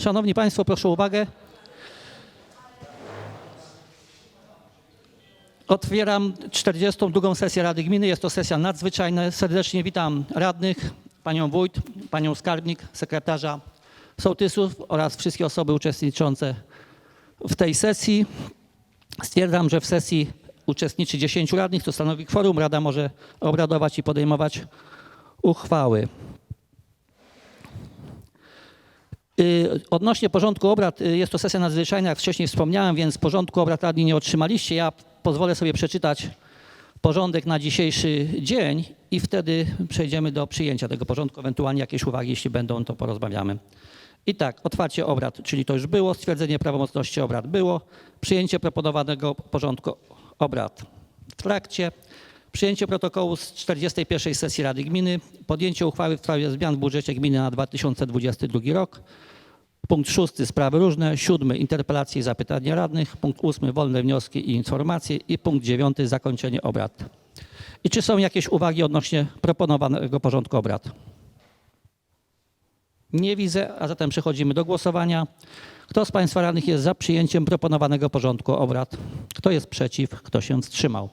Szanowni Państwo, proszę o uwagę. Otwieram 42. sesję Rady Gminy. Jest to sesja nadzwyczajna. Serdecznie witam radnych, panią wójt, panią skarbnik, sekretarza, sołtysów oraz wszystkie osoby uczestniczące w tej sesji. Stwierdzam, że w sesji uczestniczy 10 radnych, co stanowi kworum. Rada może obradować i podejmować uchwały. Y, Odnośnie porządku obrad, y, jest to sesja nadzwyczajna, jak wcześniej wspomniałem, więc porządku obrad radni nie otrzymaliście. Ja pozwolę sobie przeczytać porządek na dzisiejszy dzień i wtedy przejdziemy do przyjęcia tego porządku. Ewentualnie jakieś uwagi, jeśli będą, to porozmawiamy. I tak, otwarcie obrad, czyli to już było, stwierdzenie prawomocności obrad było, przyjęcie proponowanego porządku obrad w trakcie, przyjęcie protokołu z 41. sesji Rady Gminy, podjęcie uchwały w sprawie zmian w budżecie gminy na 2022 rok, punkt szósty sprawy różne, siódmy interpelacje i zapytania radnych, punkt ósmy wolne wnioski i informacje i punkt dziewiąty zakończenie obrad. I czy są jakieś uwagi odnośnie proponowanego porządku obrad? Nie widzę, a zatem przechodzimy do głosowania. Kto z Państwa radnych jest za przyjęciem proponowanego porządku obrad? Kto jest przeciw? Kto się wstrzymał?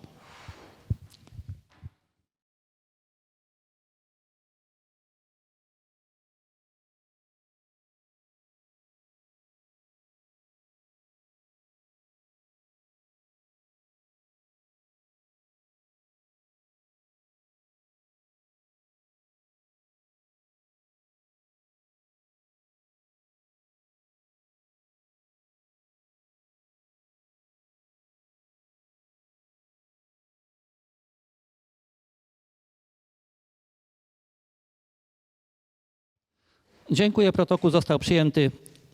Dziękuję. Protokół został przyjęty.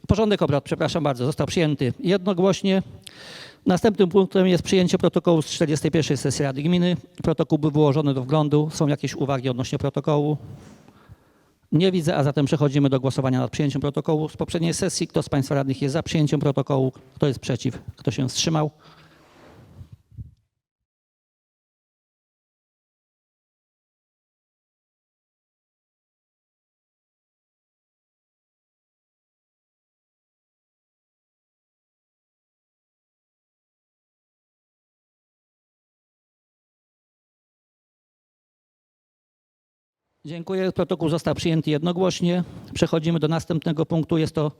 Porządek obrad, przepraszam bardzo, został przyjęty jednogłośnie. Następnym punktem jest przyjęcie protokołu z 41. sesji Rady Gminy. Protokół był wyłożony do wglądu. Są jakieś uwagi odnośnie protokołu? Nie widzę, a zatem przechodzimy do głosowania nad przyjęciem protokołu z poprzedniej sesji. Kto z Państwa radnych jest za przyjęciem protokołu? Kto jest przeciw? Kto się wstrzymał? Dziękuję. Protokół został przyjęty jednogłośnie. Przechodzimy do następnego punktu. Jest to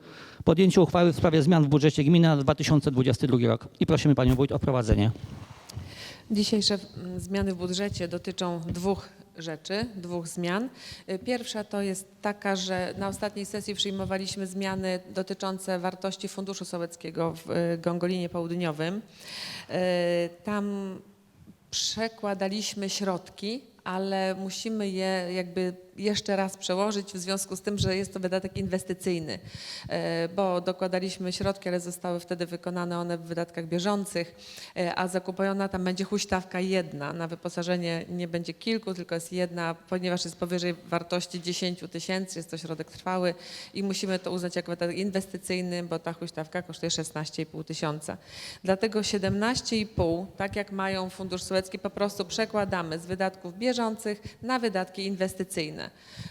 podjęcie uchwały w sprawie zmian w budżecie gminy na 2022 rok. I prosimy Panią Wójt o prowadzenie. Dzisiejsze mm, zmiany w budżecie dotyczą dwóch rzeczy, dwóch zmian. Y, Pierwsza to jest taka, że na ostatniej sesji przyjmowaliśmy zmiany dotyczące wartości Funduszu Sołeckiego w y, Gongolinie Południowym. Y, Tam przekładaliśmy środki, ale musimy je jakby jeszcze raz przełożyć w związku z tym, że jest to wydatek inwestycyjny, e, bo dokładaliśmy środki, ale zostały wtedy wykonane one w wydatkach bieżących, e, a zakupiona tam będzie huśtawka jedna. Na wyposażenie nie będzie kilku, tylko jest jedna, ponieważ jest powyżej wartości 10 tysięcy, jest to środek trwały i musimy to uznać jako wydatek inwestycyjny, bo ta huśtawka kosztuje 16,5 tysiąca. Dlatego 17,5, tak jak mają Fundusz Sołecki, po prostu przekładamy z wydatków bieżących na wydatki inwestycyjne.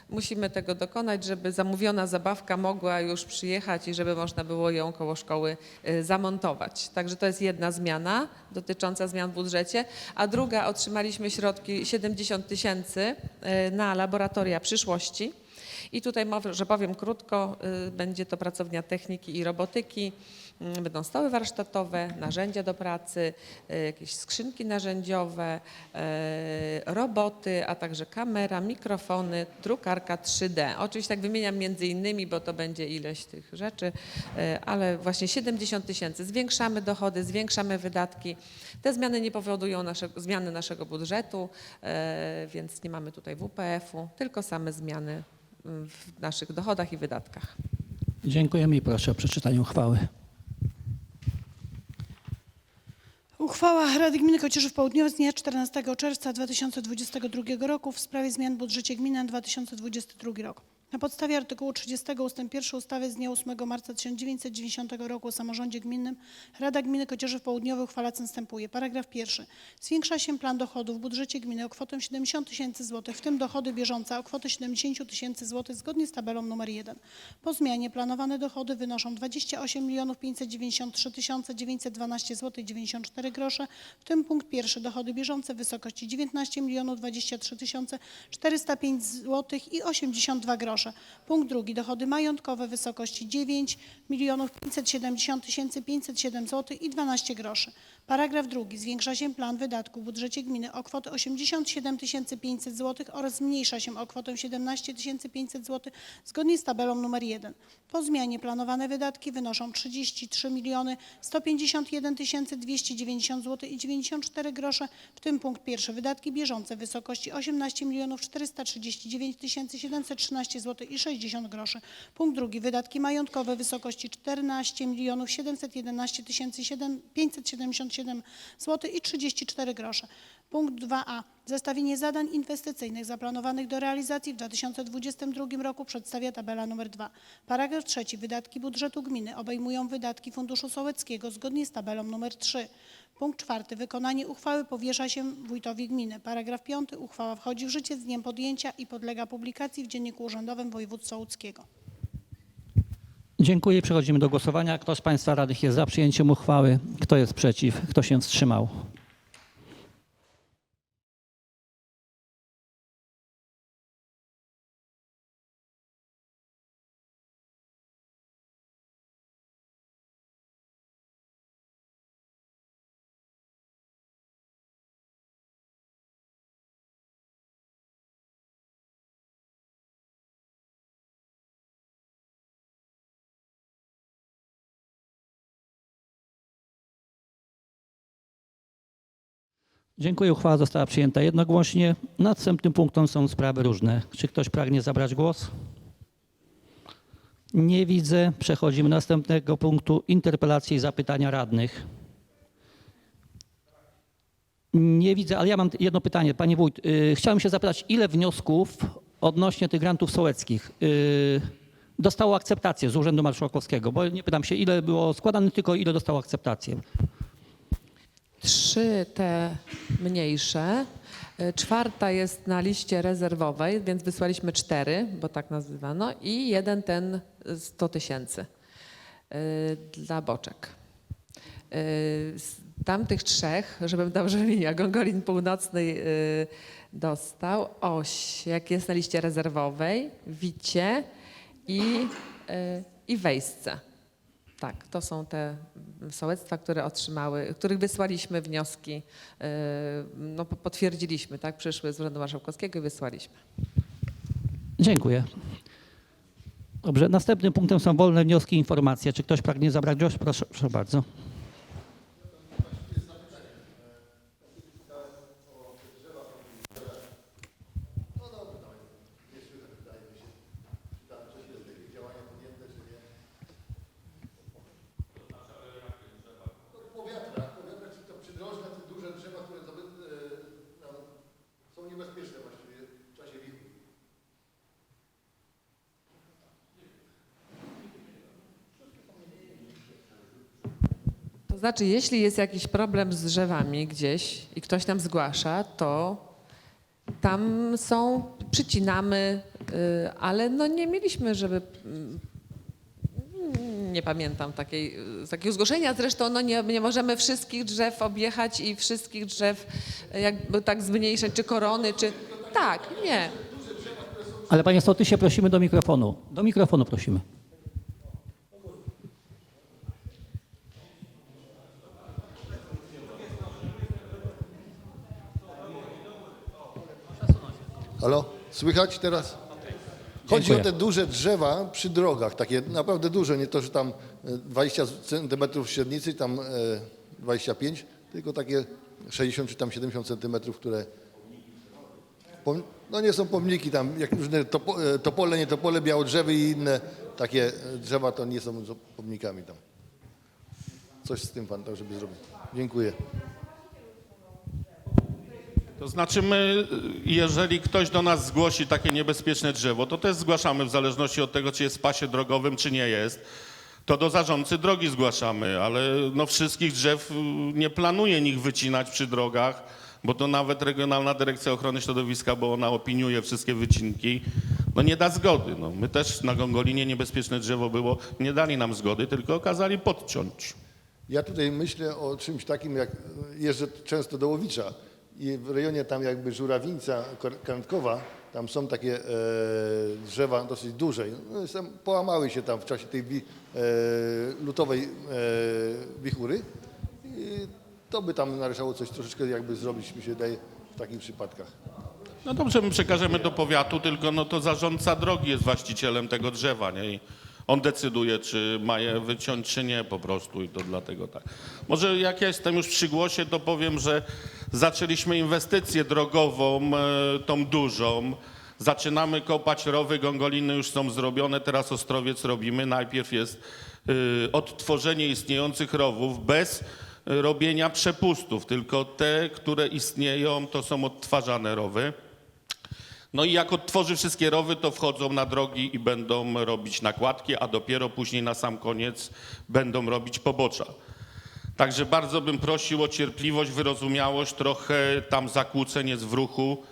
Musimy tego dokonać, żeby zamówiona zabawka mogła już przyjechać i żeby można było ją koło szkoły y, zamontować. Także to jest jedna zmiana dotycząca zmian w budżecie, a druga otrzymaliśmy środki 70 tysięcy y, na laboratoria przyszłości. I tutaj może powiem krótko, y, będzie to pracownia techniki i robotyki, mm, będą stoły warsztatowe, narzędzia do pracy, y, jakieś skrzynki narzędziowe, y, roboty, a także kamera, mikrofony, drukarka 3D. Oczywiście tak wymieniam między innymi, bo to będzie ileś tych rzeczy, ale właśnie 70 tysięcy. Zwiększamy dochody, zwiększamy wydatki. Te zmiany nie powodują naszego, zmiany naszego budżetu, więc nie mamy tutaj WPF-u, tylko same zmiany w naszych dochodach i wydatkach. Dziękujemy i proszę o przeczytanie uchwały. Uchwała Rady Gminy Kocierzów Południowy z dnia 14 czerwca 2022 roku w sprawie zmian w budżecie gminy na 2022 rok. Na podstawie artykułu 30 ust. 1 ustawy z dnia 8 marca 1990 roku o samorządzie gminnym Rada Gminy Kocierzów Południowy uchwala co następuje. Paragraf pierwszy. Zwiększa się plan dochodów w budżecie gminy o kwotę 70 tysięcy złotych, w tym dochody bieżące o kwotę 70 tysięcy złotych zgodnie z tabelą numer 1. Po zmianie planowane dochody wynoszą 28 593 912 zł 94 grosze, w tym punkt pierwszy dochody bieżące w wysokości 19 023 405 zł i 82 grosze. Punkt drugi dochody majątkowe w wysokości 9 570 507 zł i 12 groszy. Paragraf drugi. Zwiększa się plan wydatków w budżecie gminy o kwotę 87 500 zł oraz zmniejsza się o kwotę 17 500 zł zgodnie z tabelą numer 1. Po zmianie planowane wydatki wynoszą 33 151 290 zł i 94 grosze, w tym punkt pierwszy wydatki bieżące w wysokości 18 439 713 zł i 60 groszy. Punkt drugi wydatki majątkowe w wysokości 14 711 577 zł i 34 grosze. Punkt 2a. Zestawienie zadań inwestycyjnych zaplanowanych do realizacji w 2022 roku przedstawia tabela nr 2. Paragraf trzeci. Wydatki budżetu gminy obejmują wydatki Funduszu Sołeckiego zgodnie z tabelą nr 3. Punkt czwarty. Wykonanie uchwały powierza się wójtowi gminy. Paragraf piąty. Uchwała wchodzi w życie z dniem podjęcia i podlega publikacji w Dzienniku Urzędowym Województwa Łódzkiego. Dziękuję. Przechodzimy do głosowania. Kto z Państwa radnych jest za przyjęciem uchwały? Kto jest przeciw? Kto się wstrzymał? Dziękuję. Uchwała została przyjęta jednogłośnie. Następnym punktem są sprawy różne. Czy ktoś pragnie zabrać głos? Nie widzę. Przechodzimy do następnego punktu. Interpelacje i zapytania radnych. Nie widzę, ale ja mam jedno pytanie. Panie wójt, yy, chciałem się zapytać, ile wniosków odnośnie tych grantów sołeckich yy, dostało akceptację z Urzędu Marszałkowskiego? Bo nie pytam się, ile było składane, tylko ile dostało akceptację. Trzy te mniejsze. Y, Czwarta jest na liście rezerwowej, więc wysłaliśmy cztery, bo tak nazywano, i jeden ten 100 tysięcy y, dla boczek. Y, Z tamtych trzech, żebym dobrze wymieniła, Gongolin Północny dostał, Oś, jak jest na liście rezerwowej, Wicie i, i Wejsce. Tak, to są te sołectwa, które otrzymały, których wysłaliśmy wnioski, yy, no po- potwierdziliśmy, tak, przyszły z Urzędu Marszałkowskiego i wysłaliśmy. Dziękuję. Dobrze, następnym punktem są wolne wnioski i informacje. Czy ktoś pragnie zabrać głos? Proszę, proszę bardzo. to przydrożne, te duże drzewa, które zdoby- e, no, są niebezpieczne właściwie w czasie wichur. To znaczy, jeśli jest jakiś problem z drzewami gdzieś i ktoś nam zgłasza, to tam są, przycinamy, yy, ale no nie mieliśmy, żeby mm, nie pamiętam takiej, y, takiego zgłoszenia. Zresztą no nie, nie możemy wszystkich drzew objechać i wszystkich drzew y, jakby tak zmniejszać, czy korony, czy... Tak, nie. Ale panie Sołtysie, prosimy do mikrofonu. Do mikrofonu prosimy. Halo? Słychać teraz? Chodzi Dziękuję. o te duże drzewa przy drogach, takie naprawdę duże, nie to, że tam e, 20 centymetrów średnicy, tam e, 25, tylko takie 60 czy tam 70 centymetrów, które no nie są pomniki tam, jak różne topo, e, topole, nie topole, białodrzewy i inne takie e, drzewa, to nie są pomnikami tam. Coś z tym pan, tak żeby zrobić. Dziękuję. To znaczy my, jeżeli ktoś do nas zgłosi takie niebezpieczne drzewo, to też zgłaszamy w zależności od tego, czy jest w pasie drogowym, czy nie jest. To do zarządcy drogi zgłaszamy, ale no wszystkich drzew y, nie planuje nikt wycinać przy drogach, bo to nawet Regionalna Dyrekcja Ochrony Środowiska, bo ona opiniuje wszystkie wycinki, no nie da zgody. No, my też na Gongolinie niebezpieczne drzewo było, nie dali nam zgody, tylko kazali podciąć. Ja tutaj myślę o czymś takim, jak jeżdżę często do Łowicza i w rejonie tam jakby Żurawińca, Karnkowa, tam są takie e, drzewa dosyć duże. No, połamały się tam w czasie tej e, lutowej e, wichury. I to by tam należało coś troszeczkę jakby zrobić, mi się wydaje, w takich przypadkach. No dobrze, my przekażemy do powiatu, tylko no to zarządca drogi jest właścicielem tego drzewa, nie? I on decyduje, czy ma je wyciąć, czy nie po prostu i to dlatego tak. Może jak ja jestem już przy głosie, to powiem, że zaczęliśmy inwestycję drogową, e, tą dużą. Zaczynamy kopać rowy, gongoliny już są zrobione, teraz Ostrowiec robimy. Najpierw jest y, odtworzenie istniejących rowów bez robienia przepustów, tylko te, które istnieją, to są odtwarzane rowy. No i jak odtworzy wszystkie rowy, to wchodzą na drogi i będą robić nakładki, a dopiero później na sam koniec będą robić pobocza. Także bardzo bym prosił o cierpliwość, wyrozumiałość, trochę tam zakłóceń jest w ruchu,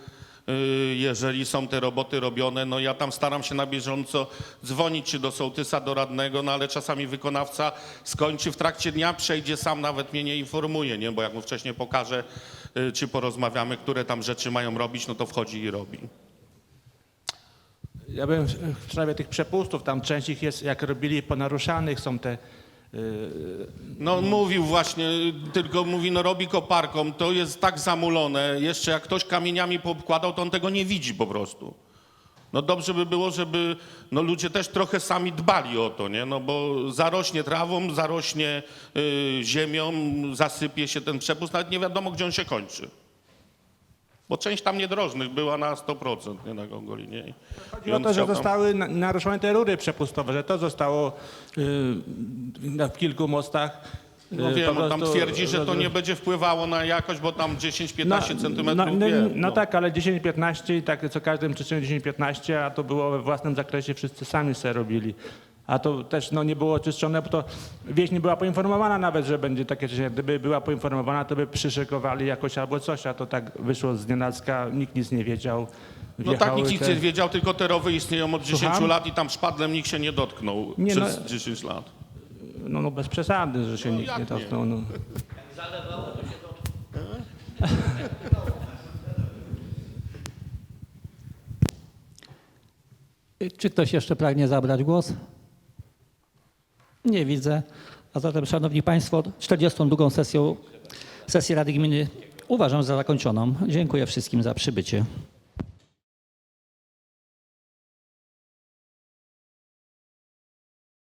yy, jeżeli są te roboty robione. No ja tam staram się na bieżąco dzwonić czy do sołtysa, do radnego, no ale czasami wykonawca skończy w trakcie dnia, przejdzie sam, nawet mnie nie informuje, nie? bo jak mu wcześniej pokażę, yy, czy porozmawiamy, które tam rzeczy mają robić, no to wchodzi i robi. Ja bym w- sprawie tych przepustów, tam część ich jest, jak robili ponaruszanych, są te No mówił właśnie, tylko mówi, no robi koparką, to jest tak zamulone, jeszcze jak ktoś kamieniami poukładał, to on tego nie widzi po prostu. No dobrze by było, żeby no ludzie też trochę sami dbali o to, nie? No bo zarośnie trawą, zarośnie y, ziemią, zasypie się ten przepust, nawet nie wiadomo, gdzie on się kończy. Bo część tam niedrożnych była na 100%, nie na Gongolinie. Chodzi o to, że tam- zostały na- naruszone te rury przepustowe, że to zostało y, na- w kilku mostach. No y, wiem, po on tam prostu twierdzi, że to roz- nie będzie wpływało na jakość, bo tam 10-15 centymetrów. no, no, wiem, no tak, ale 10-15 i tak co każdym przyczynie 10-15, a to było we własnym zakresie, wszyscy sami sobie robili. A to też no, nie było oczyszczone, bo to wieś nie była poinformowana nawet, że będzie takie czyszczenie. Gdyby była poinformowana, to by przyszykowali jakoś albo coś, a to tak wyszło z nienacka, nikt nic nie wiedział. No tak, nikt nic te- nie wiedział, tylko te rowy istnieją od 10 Słucham? lat i tam szpadlem nikt się nie dotknął Nie, przez no- 10 lat. No, no bez przesady, że się No nikt nie nie? dotknął. No. Czy ktoś jeszcze pragnie zabrać głos? Nie widzę. A zatem, Szanowni Państwo, 42. sesją sesję Rady Gminy uważam za zakończoną. Dziękuję wszystkim za przybycie.